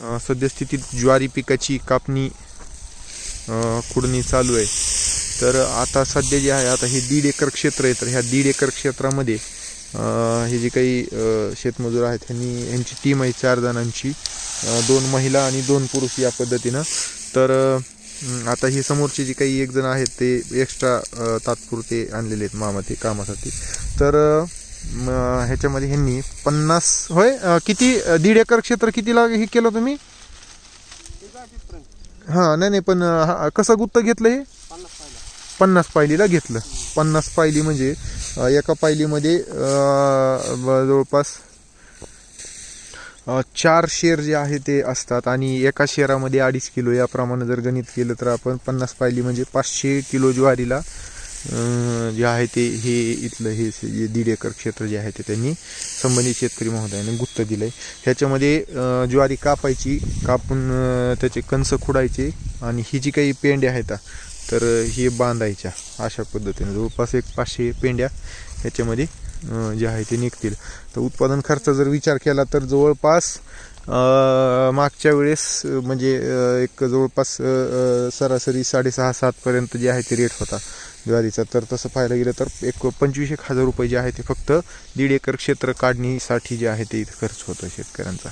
सद्यस्थितीत ज्वारी पिकाची कापणी खुडणी चालू आहे. तर आता सध्या जे आहे आता हे दीड एकर क्षेत्र आहे तर ह्या दीड एकर क्षेत्रामध्ये हे जे काही शेतमजूर आहेत ह्यांनी यांची टीम आहे चार जणांची. दोन महिला आणि दोन पुरुष या पद्धतीनं. तर आता ही समोरचे जे काही एक जण आहेत ते एक्स्ट्रा तात्पुरते आणलेले आहेत मामा ते कामासाठी. तर ह्याच्यामध्ये ह्यांनी पन्नास होय? किती दीड एकर क्षेत्र कितीला हे केलं तुम्ही? हां नाही नाही पण कसं गुत्त घेतलं हे? पन्नास पायलीला घेतलं. पन्नास पायली म्हणजे एका पायलीमध्ये जवळपास चार शेर जे आहे ते असतात आणि एका शेरामध्ये अडीच किलो याप्रमाणे जर गणित केलं तर आपण पन्नास पायली म्हणजे पाचशे किलो ज्वारीला जे आहे ते हे इथलं हे जे दीड एकर क्षेत्र जे आहे ते त्यांनी संबंधित शेतकरी महोदयाने गुत्त दिलं आहे ह्याच्यामध्ये ज्वारी कापायची कापून त्याचे कंस खुडायचे आणि ही जी काही पेंड्या आहेत तर हे बांधायच्या अशा पद्धतीने. जवळपास एक पाचशे पेंड्या ह्याच्यामध्ये जे आहे ते निघतील. तर उत्पादन खर्च जर विचार केला तर जवळपास मागच्या वेळेस म्हणजे एक जवळपास सरासरी साडेसहा सातपर्यंत जे आहे ते रेट होता. ज्वारीचा तर तसं पाहायला गेलं तर एक पंचवीस एक हजार रुपये जे आहे ते फक्त दीड एकर क्षेत्र काढणीसाठी जे आहे ते खर्च होतो शेतकऱ्यांचा.